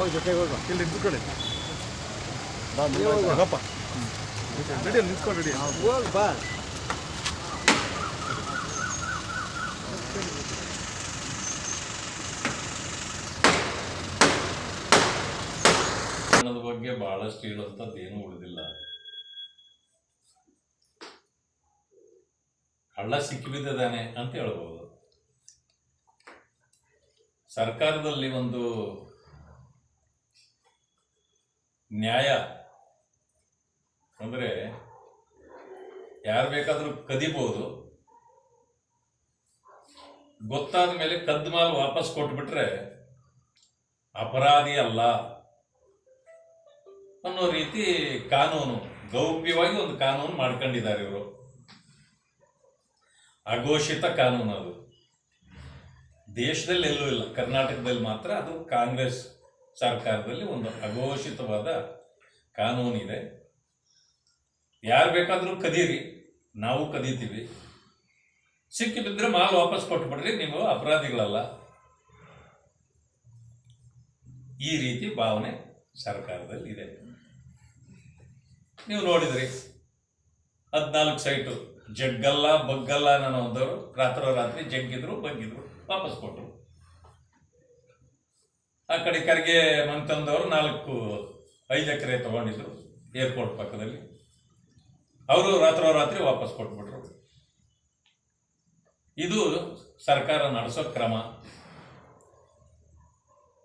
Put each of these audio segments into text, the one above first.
ಹೋಗಿ ಜೊತೆಗೆ ಹೋಗುವ. ಇಲ್ಲಿ ನಿಂತ್ಕೊಳ್ಳಿ. ಬಾ ಹೋಗಪ್ಪ ರೆಡಿ ನಿಂತ್ಕೊಂಡು ರೆಡಿ ಹೋಗ್ ಬಾ. ಪ್ರಕರಣದ ಬಗ್ಗೆ ಬಹಳಷ್ಟು ಹೇಳುವಂಥದ್ದು ಏನೂ ಉಳಿದಿಲ್ಲ. ಕಳ್ಳ ಸಿಕ್ಕಿಬಿದ್ದಾನೆ ಅಂತ ಹೇಳ್ಬೋದು. ಸರ್ಕಾರದಲ್ಲಿ ಒಂದು ನ್ಯಾಯ ಅಂದರೆ ಯಾರು ಬೇಕಾದರೂ ಕದಿಬಹುದು ಗೊತ್ತಾದ ಮೇಲೆ ಕದ್ದ ಮಾಲು ವಾಪಸ್ ಕೊಟ್ಬಿಟ್ರೆ ಅಪರಾಧಿ ಅಲ್ಲ ಅನ್ನೋ ರೀತಿ ಕಾನೂನು, ಗೌಪ್ಯವಾಗಿ ಒಂದು ಕಾನೂನು ಮಾಡ್ಕೊಂಡಿದ್ದಾರೆ ಇವರು. ಅಘೋಷಿತ ಕಾನೂನು ಅದು. ದೇಶದಲ್ಲಿ ಎಲ್ಲೂ ಇಲ್ಲ, ಕರ್ನಾಟಕದಲ್ಲಿ ಮಾತ್ರ ಅದು ಕಾಂಗ್ರೆಸ್ ಸರ್ಕಾರದಲ್ಲಿ ಒಂದು ಅಘೋಷಿತವಾದ ಕಾನೂನಿದೆ. ಯಾರು ಬೇಕಾದರೂ ಕದೀರಿ, ನಾವು ಕದೀತೀವಿ. ಸಿಕ್ಕಿ ಬಿದ್ದರೆ ಮಾಲ್ ವಾಪಸ್ ಕೊಟ್ಬಿಡ್ರಿ, ನೀವು ಅಪರಾಧಿಗಳಲ್ಲ. ಈ ರೀತಿ ಭಾವನೆ ಸರ್ಕಾರದಲ್ಲಿ ಇದೆ ನೀವು ನೋಡಿದ್ರಿ, ಹದಿನಾಲ್ಕು ಸೈಟು, ಜಗ್ಗಲ್ಲ, ಬಗ್ಗಲ್ಲ ಅನ್ನೋದವರು ರಾತ್ರೋರಾತ್ರಿ ಜಗ್ಗಿದ್ರು, ಬಗ್ಗಿದ್ರು, ವಾಪಸ್ ಕೊಟ್ಟರು ಆ ಕಡೆ ಕರಿಗೆ ಮಂತಂದವರು ನಾಲ್ಕು, ಐದು ಎಕರೆ ತಗೊಂಡಿದ್ರು ಏರ್ಪೋರ್ಟ್ ಪಕ್ಕದಲ್ಲಿ. ಅವರು ರಾತ್ರೋರಾತ್ರಿ ವಾಪಸ್ ಕೊಟ್ಬಿಟ್ರು. ಇದು ಸರ್ಕಾರ ನಡೆಸೋ ಕ್ರಮ.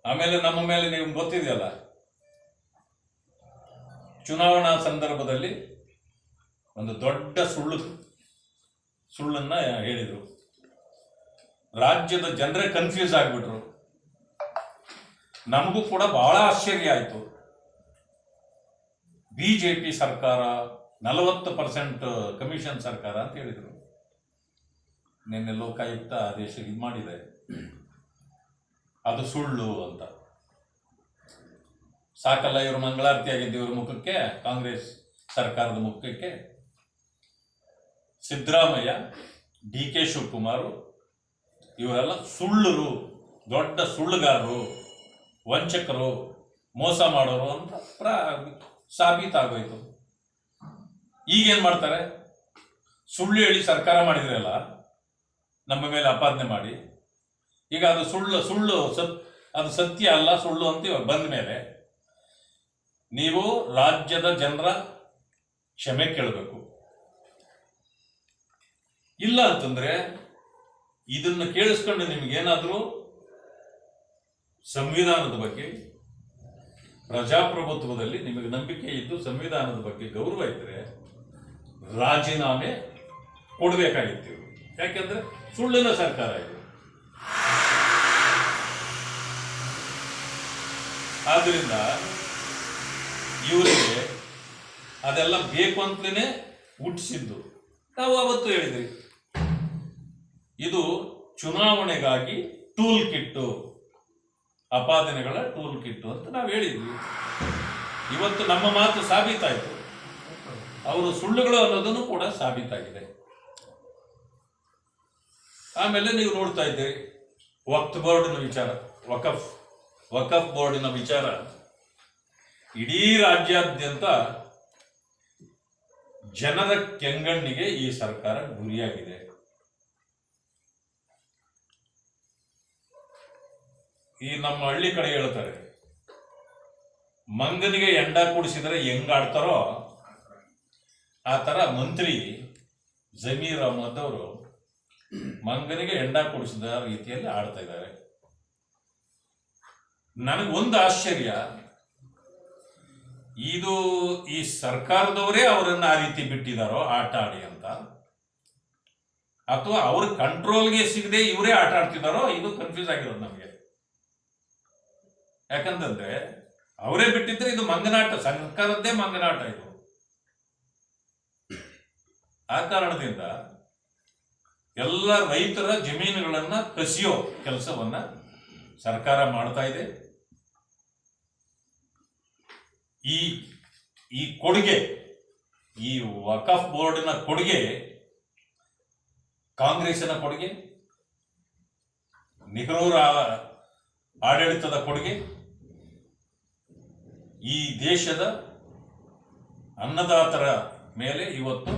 ಆಮೇಲೆ ನಮ್ಮ ಮೇಲೆ ನೀವು ಗೊತ್ತಿದೆಯಲ್ಲ, ಚುನಾವಣಾ ಸಂದರ್ಭದಲ್ಲಿ ಒಂದು ದೊಡ್ಡ ಸುಳ್ಳು, ಸುಳ್ಳನ್ನ ಹೇಳಿದರು. ರಾಜ್ಯದ ಜನರೇ ಕನ್ಫ್ಯೂಸ್ ಆಗಿಬಿಟ್ರು. ನಮಗೂ ಕೂಡ ಬಹಳ ಆಶ್ಚರ್ಯ ಆಯಿತು. ಬಿ ಜೆ ಪಿ ಸರ್ಕಾರ ನಲವತ್ತು ಪರ್ಸೆಂಟ್ ಕಮಿಷನ್ ಸರ್ಕಾರ ಅಂತ ಹೇಳಿದರು. ನಿನ್ನೆ ಲೋಕಾಯುಕ್ತ ಆದೇಶ ಇದು ಮಾಡಿದೆ. ಅದು ಸುಳ್ಳು ಅಂತ. ಸಾಕಲ್ಲ, ಇವರು ಮಂಗಳಾರತಿ ಆಗಿದ್ದು ಇವ್ರ ಮುಖಕ್ಕೆ, ಕಾಂಗ್ರೆಸ್ ಸರ್ಕಾರದ ಮುಖಕ್ಕೆ. ಸಿದ್ದರಾಮಯ್ಯ, ಡಿ ಕೆ ಶಿವಕುಮಾರ್, ಇವರೆಲ್ಲ ಸುಳ್ಳರು, ದೊಡ್ಡ ಸುಳ್ಳುಗಾರರು. ವಂಚಕರು ಮೋಸ ಮಾಡೋರು ಅಂತ ಪ್ರ ಸಾಬೀತಾಗೋಯ್ತು. ಈಗೇನು ಮಾಡ್ತಾರೆ? ಸುಳ್ಳು ಹೇಳಿ ಸರ್ಕಾರ ಮಾಡಿದ್ರಲ್ಲ, ನಮ್ಮ ಮೇಲೆ ಅಪಾದನೆ ಮಾಡಿ. ಈಗ ಅದು ಸುಳ್ಳು ಸುಳ್ಳು ಸತ್, ಅದು ಸತ್ಯ ಅಲ್ಲ, ಸುಳ್ಳು ಅಂತ ಇವಾಗ ಬಂದ ಮೇಲೆ ನೀವು ರಾಜ್ಯದ ಜನರ ಕ್ಷಮೆ ಕೇಳಬೇಕು. ಇಲ್ಲ ಅಂತಂದ್ರೆ ಇದನ್ನು ಕೇಳಿಸ್ಕೊಂಡು ನಿಮ್ಗೇನಾದ್ರೂ ಸಂವಿಧಾನದ ಬಗ್ಗೆ, ಪ್ರಜಾಪ್ರಭುತ್ವದಲ್ಲಿ ನಿಮಗೆ ನಂಬಿಕೆ ಇದ್ದು ಸಂವಿಧಾನದ ಬಗ್ಗೆ ಗೌರವ ಇದ್ದರೆ ರಾಜೀನಾಮೆ ಕೊಡಬೇಕಾಗಿತ್ತು. ಯಾಕೆಂದ್ರೆ ಸುಳ್ಳಿನ ಸರ್ಕಾರ ಇದು. ಆದ್ರಿಂದ ಇವರಿಗೆ ಅದೆಲ್ಲ ಬೇಕು ಅಂತಲೇ ಹುಟ್ಟಿಸಿದ್ದು. ನಾವು ಅವತ್ತು ಹೇಳಿದ್ರಿ ಇದು ಚುನಾವಣೆಗಾಗಿ ಟೂಲ್ ಕಿಟ್ಟು. ಅಪಾದನೆಗಳ ಟೂಲ್ ಕಿಟ್ಟು ಅಂತ ನಾವು ಹೇಳಿದ್ವಿ. ಇವತ್ತು ನಮ್ಮ ಮಾತು ಸಾಬೀತಾಯಿತು. ಅವರು ಸುಳ್ಳುಗಳು ಅನ್ನೋದನ್ನು ಕೂಡ ಸಾಬೀತಾಗಿದೆ. ಆಮೇಲೆ ನೀವು ನೋಡ್ತಾ ಇದ್ದೀರಿ ವಕ್ತ್ ಬೋರ್ಡಿನ ವಿಚಾರ, ವಕಫ್ ವಕಫ್ ಬೋರ್ಡಿನ ವಿಚಾರ. ಇಡೀ ರಾಜ್ಯಾದ್ಯಂತ ಜನರ ಕೆಂಗಣ್ಣಿಗೆ ಈ ಸರ್ಕಾರ ಗುರಿಯಾಗಿದೆ. ಈ ನಮ್ಮ ಹಳ್ಳಿ ಕಡೆ ಹೇಳ್ತಾರೆ, ಮಂಗನಿಗೆ ಎಂಡ ಕೂಡಿಸಿದರೆ ಹೆಂಗ್ ಆಡ್ತಾರೋ ಆ ತರ ಮಂತ್ರಿ ಜಮೀರ್ ಅಹಮದ್ ಅವರು ಮಂಗನಿಗೆ ಎಂಡ ಕುಡಿಸಿದ ರೀತಿಯಲ್ಲಿ ಆಡ್ತಾ ಇದ್ದಾರೆ. ನನಗೊಂದು ಆಶ್ಚರ್ಯ, ಇದು ಈ ಸರ್ಕಾರದವರೇ ಅವರನ್ನ ಆ ರೀತಿ ಬಿಟ್ಟಿದಾರೋ ಆಟ ಆಡಿ ಅಂತ? ಅಥವಾ ಅವ್ರ ಕಂಟ್ರೋಲ್ಗೆ ಸಿಗದೆ ಇವರೇ ಆಟ ಆಡ್ತಿದಾರೋ ಇದು ಕನ್ಫ್ಯೂಸ್ ಆಗಿರೋದು ನಮಗೆ. ಯಾಕಂತಂದ್ರೆ ಅವರೇ ಬಿಟ್ಟಿದ್ರೆ ಇದು ಮಂಗನಾಟ, ಸರ್ಕಾರದ್ದೇ ಮಂಗನಾಟ ಇದು. ಆ ಕಾರಣದಿಂದ ಎಲ್ಲ ರೈತರ ಜಮೀನುಗಳನ್ನ ಕಸಿಯೋ ಕೆಲಸವನ್ನ ಸರ್ಕಾರ ಮಾಡ್ತಾ ಇದೆ. ಈ ಈ ಕೊಡುಗೆ, ಈ ವಕಫ್ ಬೋರ್ಡಿನ ಕೊಡುಗೆ ಕಾಂಗ್ರೆಸ್ನ ಕೊಡುಗೆ, ನೆಹರೂರ ಆಡಳಿತದ ಕೊಡುಗೆ ಈ ದೇಶದ ಅನ್ನದಾತರ ಮೇಲೆ ಇವತ್ತು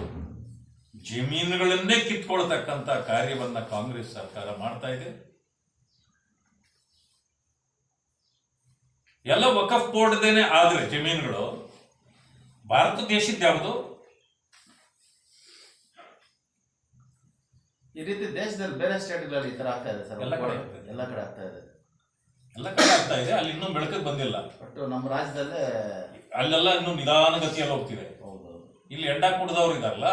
ಜಮೀನುಗಳನ್ನೇ ಕಿತ್ಕೊಳ್ತಕ್ಕಂಥ ಕಾರ್ಯವನ್ನು ಕಾಂಗ್ರೆಸ್ ಸರ್ಕಾರ ಮಾಡ್ತಾ ಇದೆ. ಎಲ್ಲ ವಕಫ್ ಬೋರ್ಡ್ದೇನೆ ಆದ್ರೆ ಜಮೀನುಗಳು ಭಾರತ ದೇಶದ ಯಾವುದು? ಈ ರೀತಿ ದೇಶದಲ್ಲಿ ಬೇರೆ ಸ್ಟೇಟ್ಗಳಲ್ಲಿ ಈ ತರ ಆಗ್ತಾ ಇದೆ ಸರ್ ಎಲ್ಲ ಕಡೆ ಎಲ್ಲ ಕಡೆ ಆಗ್ತಾ ಇದೆ. ಎಲ್ಲ ಕಡೆ ಆಗ್ತಾ ಇದೆ ಅಲ್ಲಿ ಇನ್ನೂ ಬೆಳಕಿಗೆ ಬಂದಿಲ್ಲ. ಬಟ್ ನಮ್ಮ ರಾಜ್ಯದಲ್ಲೇ ಅಲ್ಲೆಲ್ಲ ಇನ್ನೂ ನಿಧಾನಗತಿಯಲ್ಲಿ ಹೋಗ್ತಿದೆ. ಹೌದು ಇಲ್ಲಿ ಎಂಡ ಕುಡ್ದವ್ರು ಇದಾರಲ್ಲ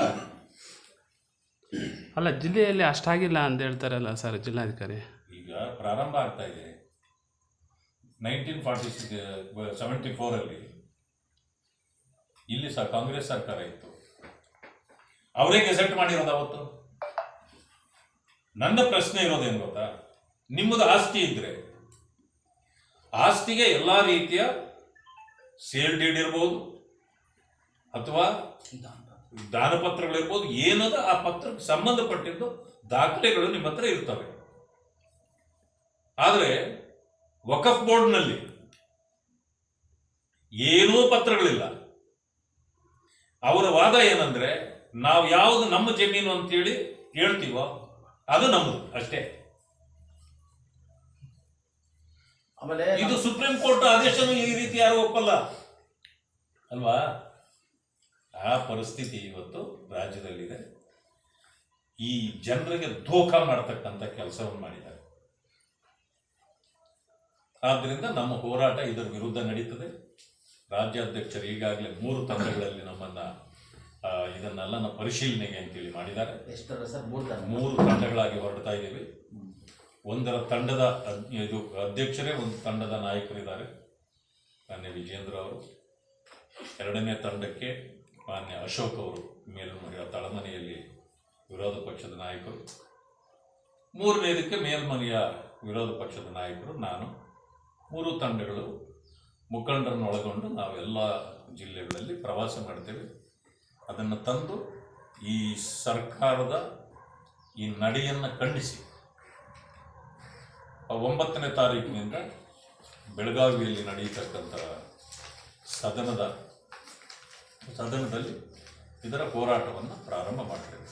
ಅಲ್ಲ ಜಿಲ್ಲೆಯಲ್ಲಿ ಅಷ್ಟಾಗಿಲ್ಲ ಅಂತ ಹೇಳ್ತಾರಲ್ಲ ಸರ್ ಜಿಲ್ಲಾಧಿಕಾರಿ. ಈಗ ಪ್ರಾರಂಭ ಆಗ್ತಾ ಇದೆ. ನೈನ್ಟೀನ್ ಫಾರ್ಟಿ ಸೆವೆಂಟಿ ಫೋರಲ್ಲಿ ಇಲ್ಲಿ ಸಹ ಕಾಂಗ್ರೆಸ್ ಸರ್ಕಾರ ಇತ್ತು. ಅವರೇ ಗೆಸೆಟ್ ಮಾಡಿರೋದು ಅವತ್ತು. ನನ್ನ ಪ್ರಶ್ನೆ ಇರೋದೇನು ಗೊತ್ತಾ? ನಿಮ್ಮದು ಆಸ್ತಿ ಇದ್ರೆ ಆಸ್ತಿಗೆ ಎಲ್ಲ ರೀತಿಯ ಸೇಲ್ ಡೀಡ್ ಇರ್ಬೋದು ಅಥವಾ ದಾನಪತ್ರಗಳಿರ್ಬೋದು, ಏನದ ಆ ಪತ್ರಕ್ಕೆ ಸಂಬಂಧಪಟ್ಟಿದ್ದು ದಾಖಲೆಗಳು ನಿಮ್ಮ ಹತ್ರ ಇರ್ತವೆ. ಆದರೆ ವಕಫ್ ಬೋರ್ಡ್ನಲ್ಲಿ ಏನೂ ಪತ್ರಗಳಿಲ್ಲ. ಅವರ ವಾದ ಏನಂದ್ರೆ, ನಾವು ಯಾವುದು ನಮ್ಮ ಜಮೀನು ಅಂತೇಳಿ ಹೇಳ್ತೀವೋ, ಅದು ನಮ್ಮದು ಅಷ್ಟೇ. ಆಮೇಲೆ ಇದು ಸುಪ್ರೀಂ ಕೋರ್ಟ್ ಆದೇಶನೂ ಈ ರೀತಿ ಯಾರು ಒಪ್ಪಲ್ಲ. ಅಲ್ವಾ? ಆ ಪರಿಸ್ಥಿತಿ ಇವತ್ತು ರಾಜ್ಯದಲ್ಲಿದೆ. ಈ ಜನರಿಗೆ ದೋಖ ಮಾಡತಕ್ಕಂತ ಕೆಲಸವನ್ನು ಮಾಡಿದ್ದಾರೆ. ಆದ್ದರಿಂದ ನಮ್ಮ ಹೋರಾಟ ಇದರ ವಿರುದ್ಧ ನಡೀತದೆ. ರಾಜ್ಯಾಧ್ಯಕ್ಷರು ಈಗಾಗಲೇ ಮೂರು ತಂಡಗಳಲ್ಲಿ ನಮ್ಮನ್ನ ಇದನ್ನೆಲ್ಲ ಪರಿಶೀಲನೆಗೆ ಅಂತೇಳಿ ಮಾಡಿದ್ದಾರೆ. ಮೂರು ತಂಡಗಳಾಗಿ ಹೊರಡ್ತಾ ಇದ್ದೀವಿ. ಒಂದರ ತಂಡದ ಇದು ಅಧ್ಯಕ್ಷರೇ ಒಂದು ತಂಡದ ನಾಯಕರಿದ್ದಾರೆ. ಮಾನ್ಯ ವಿಜೇಂದ್ರ ಅವರು. ಎರಡನೇ ತಂಡಕ್ಕೆ ಮಾನ್ಯ ಅಶೋಕ್ ಅವರು ಮೇಲ್ಮನೆಯ ತಳಮನೆಯಲ್ಲಿ ವಿರೋಧ ಪಕ್ಷದ ನಾಯಕರು. ಮೂರನೇದಕ್ಕೆ ಮೇಲ್ಮನೆಯ ವಿರೋಧ ಪಕ್ಷದ ನಾಯಕರು ನಾನು. ಮೂರು ತಂಡಗಳು ಮುಖಂಡರನ್ನು ಒಳಗೊಂಡು ನಾವೆಲ್ಲ ಜಿಲ್ಲೆಗಳಲ್ಲಿ ಪ್ರವಾಸ ಮಾಡ್ತೇವೆ. ಅದನ್ನು ತಂದು ಈ ಸರ್ಕಾರದ ಈ ನಡೆಯನ್ನು ಖಂಡಿಸಿ ಒಂಬತ್ತನೇ ತಾರೀಕಿನಿಂದ ಬೆಳಗಾವಿಯಲ್ಲಿ ನಡೆಯತಕ್ಕಂಥ ಸದನದ ಸದನದಲ್ಲಿ ಇದರ ಹೋರಾಟವನ್ನು ಪ್ರಾರಂಭ ಮಾಡ್ತೇವೆ.